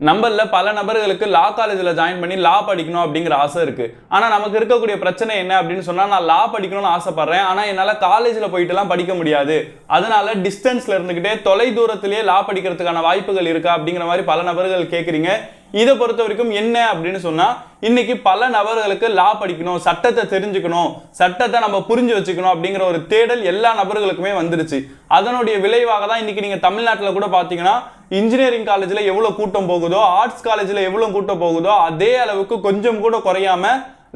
நம்மளில் பல நபர்களுக்கு லா காலேஜில் ஜாயின் பண்ணி லா படிக்கணும் அப்படிங்கிற ஆசை இருக்குது ஆனால் நமக்கு இருக்கக்கூடிய பிரச்சனை என்ன அப்படின்னு சொன்னால் நான் லா படிக்கணும்னு ஆசைப்பட்றேன். ஆனால் என்னால் காலேஜில் போயிட்டுலாம் படிக்க முடியாது. அதனால டிஸ்டன்ஸில் இருந்துக்கிட்டே தொலை தூரத்திலேயே லா படிக்கிறதுக்கான வாய்ப்புகள் இருக்கா அப்படிங்கிற மாதிரி பல நபர்கள் கேட்குறீங்க இதை பொறுத்த வரைக்கும் என்ன அப்படின்னு சொன்னா இன்னைக்கு பல நபர்களுக்கு லா படிக்கணும் சட்டத்தை தெரிஞ்சுக்கணும் சட்டத்தை நம்ம புரிஞ்சு வச்சுக்கணும் அப்படிங்கிற ஒரு தேடல் எல்லா நபர்களுக்குமே வந்துருச்சு. அதனுடைய விளைவாக தான் இன்னைக்கு நீங்க தமிழ்நாட்டில் கூட பார்த்தீங்கன்னா இன்ஜினியரிங் காலேஜில் எவ்வளோ கூட்டம் போகுதோ ஆர்ட்ஸ் காலேஜில் எவ்வளோ கூட்டம் போகுதோ அதே அளவுக்கு கொஞ்சம் கூட குறையாம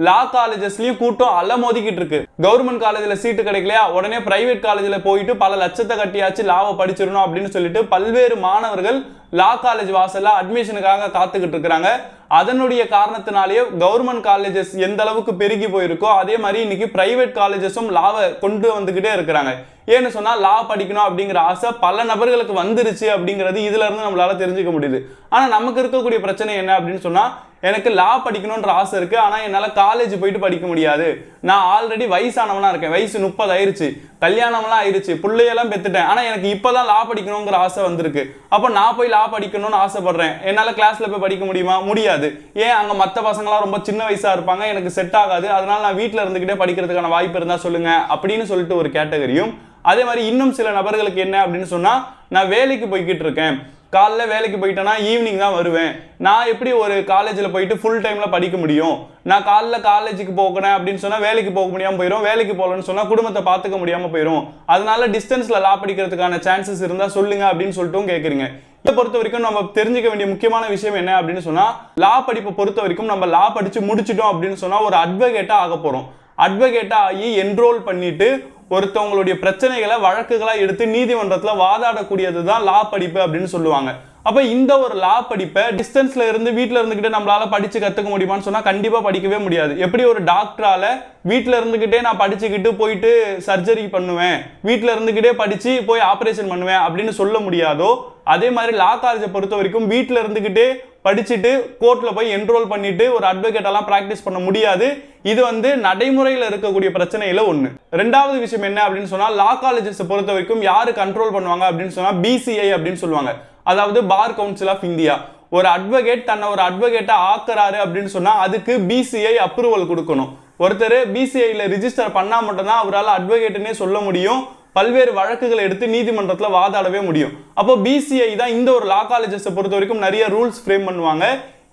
லா காலேஜஸ்லயும் கூட்டம் அலமோதிக்கிட்டு இருக்கு கவர்மெண்ட் காலேஜ்ல சீட்டு கிடைக்கலையா? உடனே பிரைவேட் காலேஜ்ல போயிட்டு பல லட்சத்தை கட்டியாச்சு லாவை படிச்சிடணும் அப்படின்னு சொல்லிட்டு பல்வேறு மாணவர்கள் லா காலேஜ் வாசல்ல அட்மிஷனுக்காக காத்துக்கிட்டு இருக்கிறாங்க. அதனுடைய காரணத்தினாலேயே கவர்மெண்ட் காலேஜஸ் எந்த அளவுக்கு பெருகி போயிருக்கோ அதே மாதிரி இன்னைக்கு பிரைவேட் காலேஜஸும் லாவை கொண்டு வந்துக்கிட்டே இருக்கிறாங்க. ஏன்னு சொன்னா லா படிக்கணும் அப்படிங்கிற ஆசை பல நபர்களுக்கு வந்துருச்சு அப்படிங்கிறது இதுல இருந்து நம்மளால தெரிஞ்சுக்க முடியுது. ஆனா நமக்கு இருக்கக்கூடிய பிரச்சனை என்ன அப்படின்னு சொன்னா எனக்கு லா படிக்கணுன்ற ஆசை இருக்கு. ஆனால் என்னால் காலேஜ் போயிட்டு படிக்க முடியாது. நான் ஆல்ரெடி வயசானவனாக இருக்கேன். வயசு முப்பது ஆயிருச்சு. கல்யாணம்லாம் ஆயிருச்சு. பிள்ளையெல்லாம் பெற்றுட்டேன் ஆனால் எனக்கு இப்போ தான் லா படிக்கணுங்கிற ஆசை வந்திருக்கு. அப்போ நான் போய் லா படிக்கணும்னு ஆசைப்படுறேன். என்னால் கிளாஸில் போய் படிக்க முடியுமா? முடியாது. ஏன் அங்கே மற்ற பசங்களாம் ரொம்ப சின்ன வயசாக இருப்பாங்க? எனக்கு செட் ஆகாது. அதனால் நான் வீட்டில் இருந்துக்கிட்டே படிக்கிறதுக்கான வாய்ப்பு இருந்தால் சொல்லுங்கள் அப்படின்னு சொல்லிட்டு ஒரு கேட்டகரியும் அதே மாதிரி இன்னும் சில நபர்களுக்கு என்ன அப்படின்னு சொன்னால் நான் வேலைக்கு போய்கிட்டு இருக்கேன். காலைல வேலைக்கு போயிட்டேன்னா ஈவினிங் தான் வருவேன். நான் எப்படி ஒரு காலேஜில் போயிட்டு ஃபுல் டைமில் படிக்க முடியும்? நான் காலைல காலேஜுக்கு போகிறேன் அப்படின்னு சொன்னால் வேலைக்கு போக முடியாமல் போயிடும் வேலைக்கு போகலன்னு சொன்னால் குடும்பத்தை பார்த்துக்க முடியாமல் போயிடும் அதனால டிஸ்டன்ஸில் லா படிக்கிறதுக்கான சான்சஸ் இருந்தால் சொல்லுங்க அப்படின்னு சொல்லிட்டும் கேட்குறீங்க இதை பொறுத்த வரைக்கும் நம்ம தெரிஞ்சுக்க வேண்டிய முக்கியமான விஷயம் என்ன அப்படின்னு சொன்னால் லா படிப்பை பொறுத்த வரைக்கும் நம்ம லா படித்து முடிச்சிட்டோம் அப்படின்னு சொன்னால் ஒரு அட்வொகேட்டாக ஆக போகிறோம் அட்வொகேட்டாக ஆகி என்ரோல் பண்ணிட்டு ஒருத்தவங்களுடைய பிரச்சனைகளை வழக்குகளா எடுத்து நீதிமன்றத்துல வாதாடக்கூடியது தான் லா படிப்பு அப்படின்னு சொல்லுவாங்க. அப்ப இந்த ஒரு லா படிப்பை டிஸ்டன்ஸ்ல இருந்து வீட்டில் இருந்துக்கிட்டே நம்மளால படிச்சு கத்துக்க முடியுமான்னு சொன்னா கண்டிப்பா படிக்கவே முடியாது. எப்படி ஒரு டாக்டரால வீட்டில் இருந்துகிட்டே நான் படிச்சுக்கிட்டு போயிட்டு சர்ஜரி பண்ணுவேன் வீட்டில் இருந்துகிட்டே படிச்சு போய் ஆபரேஷன் பண்ணுவேன் அப்படின்னு சொல்ல முடியாதோ அதே மாதிரி லா காலேஜை பொறுத்த வரைக்கும் வீட்டில் இருந்துக்கிட்டு படிச்சுட்டு கோர்ட்டில் போய் என்ரோல் பண்ணிட்டு ஒரு அட்வொகேட்டெல்லாம் ப்ராக்டிஸ் பண்ண முடியாது. இது வந்து நடைமுறையில் இருக்கக்கூடிய பிரச்சனையில் ஒன்று ரெண்டாவது விஷயம் என்ன அப்படின்னு சொன்னால் லா காலேஜஸ் பொறுத்த வரைக்கும் யார் கண்ட்ரோல் பண்ணுவாங்க அப்படின்னு சொன்னால் பிசிஐ அப்படின்னு சொல்லுவாங்க. அதாவது பார் கவுன்சில் ஆஃப் இந்தியா ஒரு அட்வொகேட் தன்னை ஒரு அட்வொகேட்டை ஆக்குறாரு அப்படின்னு சொன்னால் அதுக்கு பிசிஐ அப்ரூவல் கொடுக்கணும். ஒருத்தர் பிசிஐயில் ரிஜிஸ்டர் பண்ணால் மட்டும்தான் அவரால் அட்வொகேட்டுன்னே சொல்ல முடியும். பல்வேறு வழக்குகளை எடுத்து நீதிமன்றத்தில் வாதாடவே முடியும். அப்போ பிசிஐ தான் இந்த ஒரு லா காலேஜஸை பொறுத்த வரைக்கும் நிறைய ரூல்ஸ் ஃப்ரேம் பண்ணுவாங்க.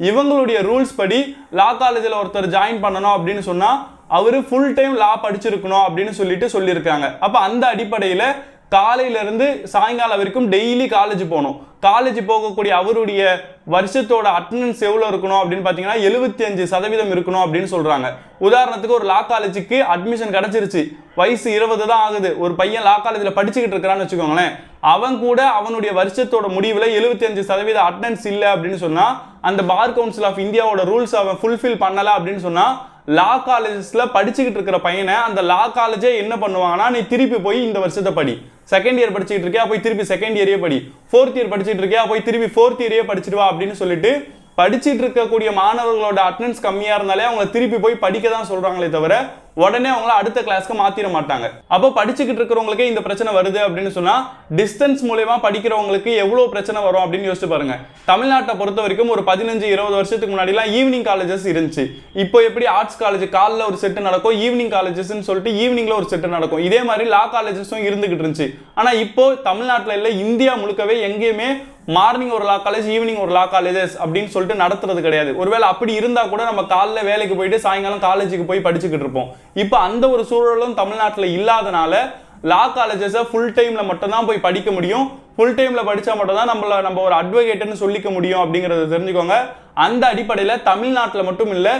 இவங்களுடைய ரூல்ஸ் படி லா காலேஜில் ஒருத்தர் ஜாயின் பண்ணணும் அப்படின்னு சொன்னால் அவர் ஃபுல் டைம் லா படிச்சிருக்கணும் அப்படின்னு சொல்லிட்டு சொல்லியிருக்காங்க. அப்போ அந்த அடிப்படையில் காலையிலேருந்து சாயங்காலம் வரைக்கும் டெய்லி காலேஜ் போகணும். காலேஜ் போகக்கூடிய அவருடைய வருஷத்தோட அட்டண்டன்ஸ் எவ்வளோ இருக்கணும் அப்படின்னு பார்த்தீங்கன்னா எழுபத்தி அஞ்சு சதவீதம் இருக்கணும் அப்படின்னு சொல்கிறாங்க உதாரணத்துக்கு ஒரு லா காலேஜுக்கு அட்மிஷன் கிடைச்சிருச்சு. வயசு இருபது தான் ஆகுது. ஒரு பையன் லா காலேஜில் படிச்சுக்கிட்டு இருக்கிறான்னு வச்சுக்கோங்களேன். அவன் கூட அவனுடைய வருஷத்தோட முடிவில் எழுபத்தி அஞ்சு சதவீத அட்டண்டன்ஸ் இல்லை அப்படின்னு சொன்னால் அந்த பார் கவுன்சில் ஆஃப் இந்தியாவோட ரூல்ஸ் அவன் ஃபுல்ஃபில் பண்ணலை அப்படின்னு சொன்னால் லா காலேஜஸில் படிச்சுக்கிட்டு இருக்கிற பையனை அந்த லா காலேஜே என்ன பண்ணுவாங்கன்னா நீ திருப்பி போய் இந்த வருஷத்தை படி. செகண்ட் இயர் படிச்சுட்டு இருக்கியா? போய் திருப்பி செகண்ட் இயரே படி. ஃபோர்த் இயர் படிச்சுட்டு இருக்கியா? போய் திருப்பி ஃபோர்த் இயரே படிச்சுட்டு வா அப்படின்னு சொல்லிட்டு படிச்சிட்டு இருக்கக்கூடிய மாணவர்களோட அட்டண்டன்ஸ் கம்மியா இருந்தாலே அவங்க திருப்பி போய் படிக்க தான் சொல்றாங்களே தவிர உடனே அவங்கள அடுத்த கிளாஸ்க்கு மாத்திர மாட்டாங்க. அப்போ படிச்சுக்கிட்டு இருக்கிறவங்களுக்கே இந்த பிரச்சனை வருது அப்படின்னு சொன்னா டிஸ்டன்ஸ் மூலயமா படிக்கிறவங்களுக்கு எவ்வளவு பிரச்சனை வரும் அப்படின்னு யோசிச்சு பாருங்க. தமிழ்நாட்டை பொறுத்த வரைக்கும் ஒரு பதினஞ்சு இருபது வருஷத்துக்கு முன்னாடிலாம் ஈவினிங் காலேஜஸ் இருந்துச்சு. இப்போ எப்படி ஆர்ட்ஸ் காலேஜ் காலில் ஒரு செட்டு நடக்கும் ஈவினிங் காலேஜஸ்ன்னு சொல்லிட்டு ஈவினிங்ல ஒரு செட்டு நடக்கும். இதே மாதிரி லா காலேஜஸும் இருந்துகிட்டு இருந்துச்சு. ஆனா இப்போ தமிழ்நாட்டில் இல்லை இந்தியா முழுக்கவே எங்கேயுமே மார்னிங் ஒரு லா காலேஜ் ஈவினிங் ஒரு லா காலேஜஸ் அப்படின்னு சொல்லிட்டு நடத்துறது கிடையாது. ஒருவேளை அப்படி இருந்தா கூட நம்ம காலைல வேலைக்கு போயிட்டு சாயங்காலம் காலேஜுக்கு போய் படிச்சுக்கிட்டு இருப்போம். இப்போ அந்த ஒரு சூழலும் தமிழ்நாட்டில் இல்லாதனால லா காலேஜஸை ஃபுல் டைமில் மட்டும்தான் போய் படிக்க முடியும். ஃபுல் டைமில் படித்தா மட்டும்தான் நம்மளை நம்மள நம்ம ஒரு அட்வொகேட்டுன்னு சொல்லிக்க முடியும் அப்படிங்கிறத தெரிஞ்சுக்கோங்க. அந்த அடிப்படையில் தமிழ்நாட்டில் மட்டும் இல்லை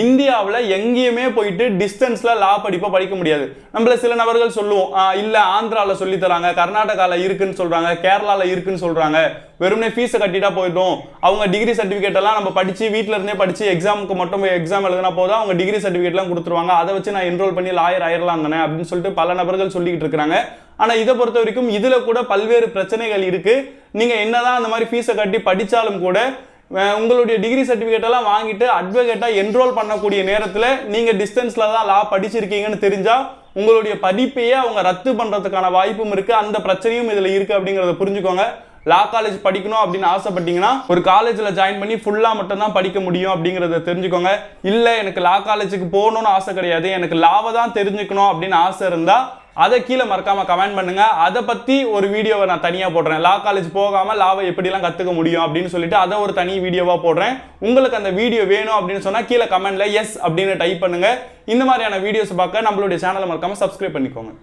இந்தியாவில் எங்கேயுமே போயிட்டு டிஸ்டன்ஸில் லா படிப்பை படிக்க முடியாது. நம்மள சில நபர்கள் சொல்லுவோம் இல்லை ஆந்திராவில் சொல்லித்தராங்க கர்நாடகாவில் இருக்குன்னு சொல்கிறாங்க கேரளாவில் இருக்குன்னு சொல்கிறாங்க வெறுமனே ஃபீஸை கட்டிட்டா போயிடும். அவங்க டிகிரி சர்டிஃபிகேட் எல்லாம் நம்ம படித்து வீட்டில் இருந்தே படித்து எக்ஸாமுக்கு மட்டும் எக்ஸாம் எழுதுனா போதும் அவங்க டிகிரி சர்டிஃபிகேட்லாம் கொடுத்துருவாங்க. அதை வச்சு நான் என்ரோல் பண்ணி லாயர் ஆயிரலாம் தானே? அப்படின்னு சொல்லிட்டு பல நபர்கள் சொல்லிக்கிட்டு இருக்கிறாங்க. ஆனால் இதை பொறுத்த வரைக்கும் இதில் கூட பல்வேறு பிரச்சனைகள் இருக்குது நீங்கள் என்ன என்னதான் அந்த மாதிரி ஃபீஸை கட்டி படித்தாலும் கூட உங்களுடைய டிகிரி சர்டிஃபிகேட் எல்லாம் வாங்கிட்டு அட்வொகேட்டாக என்ரோல் பண்ணக்கூடிய நேரத்தில் நீங்கள் டிஸ்டன்ஸில் தான் லா படிச்சிருக்கீங்கன்னு தெரிஞ்சால் உங்களுடைய படிப்பையே அவங்க ரத்து பண்ணுறதுக்கான வாய்ப்பும் இருக்குது அந்த பிரச்சனையும் இதில் இருக்குது அப்படிங்கிறத புரிஞ்சுக்கோங்க. லா காலேஜ் படிக்கணும் அப்படின்னு ஆசைப்பட்டீங்கன்னா ஒரு காலேஜில் ஜாயின் பண்ணி ஃபுல்லாக மட்டும்தான் படிக்க முடியும் அப்படிங்கிறத தெரிஞ்சுக்கோங்க. இல்லை எனக்கு லா காலேஜுக்கு போகணும்னு ஆசை கிடையாது. எனக்கு லாவை தான் தெரிஞ்சுக்கணும் அப்படின்னு ஆசை இருந்தால் அதை கீழே மறக்காம கமெண்ட் பண்ணுங்க. அதை பத்தி ஒரு வீடியோவை நான் தனியா போடுறேன். லா காலேஜ் போகாம லாவை எப்படிலாம் கத்துக்க முடியும் அப்படின்னு சொல்லிட்டு அதை ஒரு தனி வீடியோவா போடுறேன். உங்களுக்கு அந்த வீடியோ வேணும் அப்படின்னு சொன்னா கீழே கமெண்ட்ல எஸ் அப்படின்னு டைப் பண்ணுங்க. இந்த மாதிரியான வீடியோஸ் பார்க்க நம்மளுடைய சேனலை மறக்காம சப்ஸ்கிரைப் பண்ணிக்கோங்க.